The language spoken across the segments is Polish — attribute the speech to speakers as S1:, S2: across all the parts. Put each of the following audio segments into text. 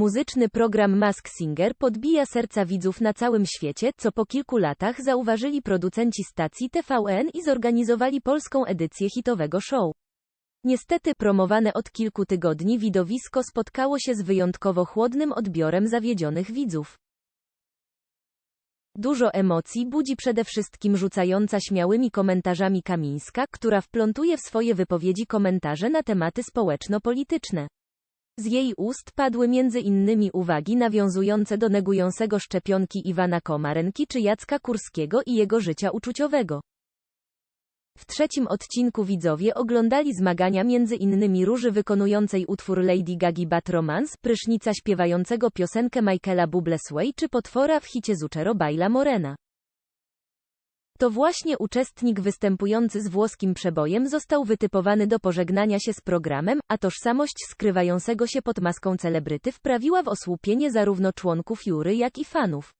S1: Muzyczny program Mask Singer podbija serca widzów na całym świecie, co po kilku latach zauważyli producenci stacji TVN i zorganizowali polską edycję hitowego show. Niestety promowane od kilku tygodni widowisko spotkało się z wyjątkowo chłodnym odbiorem zawiedzionych widzów. Dużo emocji budzi przede wszystkim rzucająca śmiałymi komentarzami Kamińska, która wplątuje w swoje wypowiedzi komentarze na tematy społeczno-polityczne. Z jej ust padły między innymi uwagi nawiązujące do negującego szczepionki Iwana Komarenki czy Jacka Kurskiego i jego życia uczuciowego. W trzecim odcinku widzowie oglądali zmagania między innymi Róży wykonującej utwór Lady Gagi Bad Romance, Prysznica śpiewającego piosenkę Michaela Bublé Sway czy Potwora w hicie Zucchero Baila Morena. To właśnie uczestnik występujący z włoskim przebojem został wytypowany do pożegnania się z programem, a tożsamość skrywającego się pod maską celebryty wprawiła w osłupienie zarówno członków jury jak i fanów.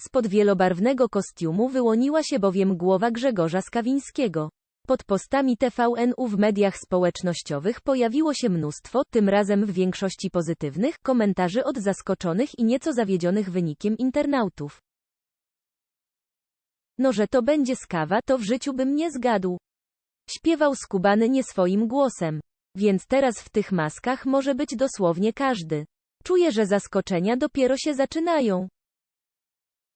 S1: Spod wielobarwnego kostiumu wyłoniła się bowiem głowa Grzegorza Skawińskiego. Pod postami TVN-u w mediach społecznościowych pojawiło się mnóstwo, tym razem w większości pozytywnych, komentarzy od zaskoczonych i nieco zawiedzionych wynikiem internautów. No, że to będzie skawa, to w życiu bym nie zgadł. Śpiewał skubany nie swoim głosem. Więc teraz w tych maskach może być dosłownie każdy. Czuję, że zaskoczenia dopiero się zaczynają.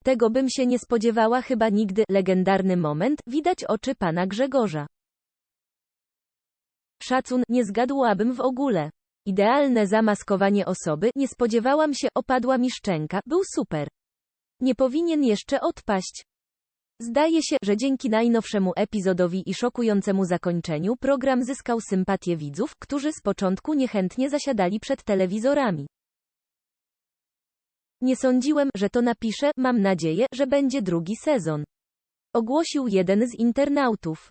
S1: Tego bym się nie spodziewała chyba nigdy. Legendarny moment, widać oczy pana Grzegorza. Szacun, nie zgadłabym w ogóle. Idealne zamaskowanie osoby, nie spodziewałam się, opadła mi szczęka, był super. Nie powinien jeszcze odpaść. Zdaje się, że dzięki najnowszemu epizodowi i szokującemu zakończeniu program zyskał sympatię widzów, którzy z początku niechętnie zasiadali przed telewizorami. Nie sądziłem, że to napiszę, mam nadzieję, że będzie drugi sezon. Ogłosił jeden z internautów.